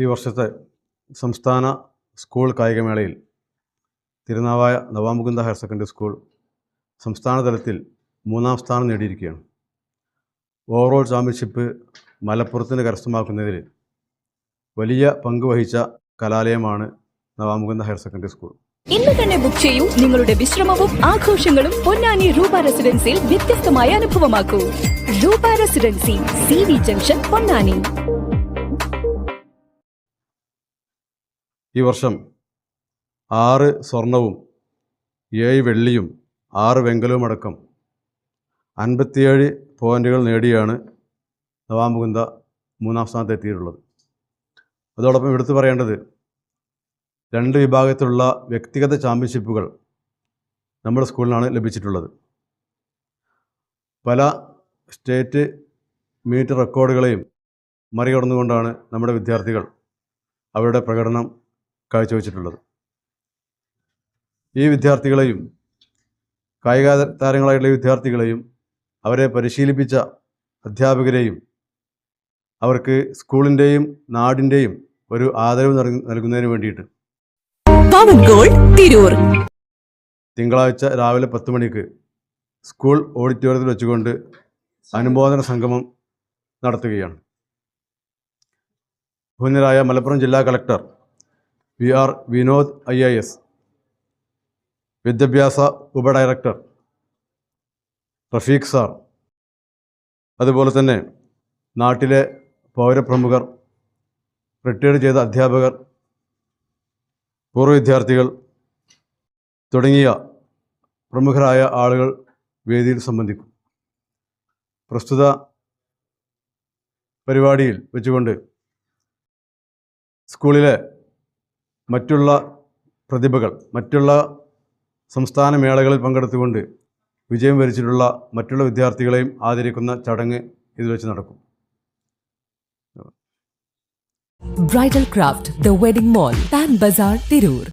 ഈ വർഷത്തെ സംസ്ഥാന school കായികമേളയിൽ Tirunavaya Navamukunda higher secondary school സംസ്ഥാന തലത്തിൽ മൂന്നാം സ്ഥാനം നേടിയിരിക്കുകയാണ്. ഓവറോൾ ചാമ്പ്യൻഷിപ്പ് മലപ്പുറത്തിന് കരസ്ഥമാക്കുന്നതിൽ വലിയ പങ്ക് വഹിച്ച കലാലയമാണ് നവാമുകുന്ദ ഹയർ സെക്കൻഡറി സ്കൂൾ. ഇന്ന് തന്നെ ബുക്ക് ചെയ്യൂ. നിങ്ങളുടെ വിശ്രമവും ആഘോഷങ്ങളും പൊന്നാനി രൂപ റെസിഡൻസിയിൽ വ്യത്യസ്തമായ അനുഭവമാക്കൂ. Roopa residency C V junction Ponnani. ഈ വർഷം ആറ് സ്വർണവും ഏഴ് വെള്ളിയും ആറ് വെങ്കലവും അടക്കം അൻപത്തിയേഴ് പോയിന്റുകൾ നേടിയാണ് നവാമുകുന്ദ മൂന്നാം സ്ഥാനത്ത് എത്തിയിട്ടുള്ളത്. അതോടൊപ്പം എടുത്തു പറയേണ്ടത് രണ്ട് വിഭാഗത്തിലുള്ള വ്യക്തിഗത ചാമ്പ്യൻഷിപ്പുകൾ നമ്മുടെ സ്കൂളിനാണ് ലഭിച്ചിട്ടുള്ളത്. പല സ്റ്റേറ്റ് മീറ്റ് റെക്കോർഡുകളെയും മറികടന്നുകൊണ്ടാണ് നമ്മുടെ വിദ്യാർത്ഥികൾ അവരുടെ പ്രകടനം കാഴ്ചവെച്ചിട്ടുള്ളത്. ഈ വിദ്യാർത്ഥികളെയും കായിക താരങ്ങളായിട്ടുള്ള വിദ്യാർത്ഥികളെയും അവരെ പരിശീലിപ്പിച്ച അധ്യാപകരെയും അവർക്ക് സ്കൂളിന്റെയും നാടിന്റെയും ഒരു ആദരവ് നൽകു- നൽകുന്നതിന് വേണ്ടിയിട്ട്. തിങ്കളാഴ്ച രാവിലെ പത്ത് മണിക്ക് സ്കൂൾ ഓഡിറ്റോറിയത്തിൽ വെച്ചുകൊണ്ട് അനുമോദന സംഗമം നടത്തുകയാണ്. ബഹുമാന്യരായ മലപ്പുറം ജില്ലാ collector V R Vinod I A S. വിദ്യാഭ്യാസ ഉപഡയറക്ടർ റഫീഖ് സാർ. അതുപോലെ തന്നെ നാട്ടിലെ പൗരപ്രമുഖർ റിട്ടയർഡ് ചെയ്ത അധ്യാപകർ പൂർവ വിദ്യാർത്ഥികൾ തുടങ്ങിയ പ്രമുഖരായ ആളുകൾ വേദിയിൽ സംബന്ധിക്കും. പ്രസ്തുത പരിപാടിയിൽ വെച്ചുകൊണ്ട് സ്കൂളിലെ മറ്റുള്ള പ്രതിഭകൾ മറ്റുള്ള സംസ്ഥാന മേളകളിൽ പങ്കെടുത്തുകൊണ്ട് വിജയം വരിച്ചിട്ടുള്ള മറ്റുള്ള വിദ്യാർത്ഥികളെയും ആദരിക്കുന്ന ചടങ്ങ് ഇതിൽ വെച്ച് നടക്കും bridal craft the wedding mall Bazaar, Tirur.